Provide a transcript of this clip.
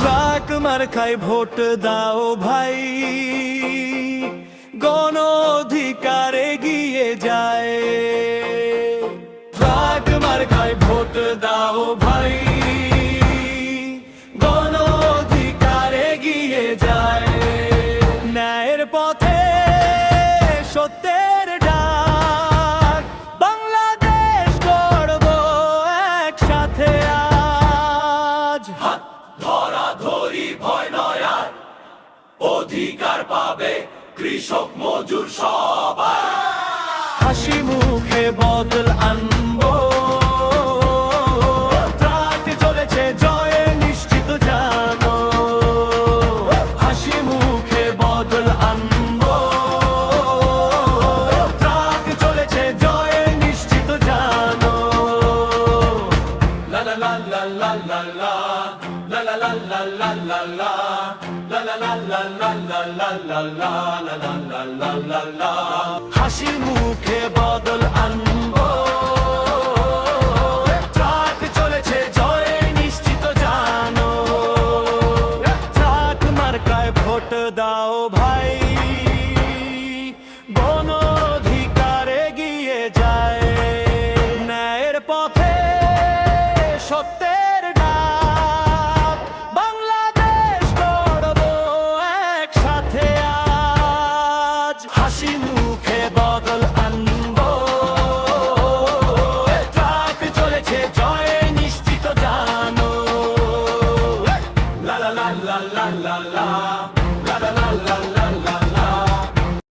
Truck মার্কায় vote দাও ভাই। গণ অধিকারে গিয়ে যায়। ট্রাক মার্কায় ভোট দাও ভাই। গণ অধিকারে গিয়ে যায়। ন্যায়ের পথে সত্যের ধরা ধরি ভয় নয় আর। অধিকার পাবে কৃষক মজুর সবাই। হাসি মুখে বদল আনব। রাত চলেছে, জয়ে নিশ্চিত জানো। হাসি মুখে বদল আনব। রাত চলেছে, জয়ে নিশ্চিত জানো। লা লা লা। লা লা লা লা লা লা লা লা লা লা লা লা লা লা লা লা লা লা হাসি মুখে বদল আনব। ট্রাক চলেছে, জয় নিশ্চিত জানো। ট্রাক মার্কায় ভোট দাও ভাই। গণ অধিকার এগিয়ে যায়। ন্যায়ের পথে সত্যের Allah.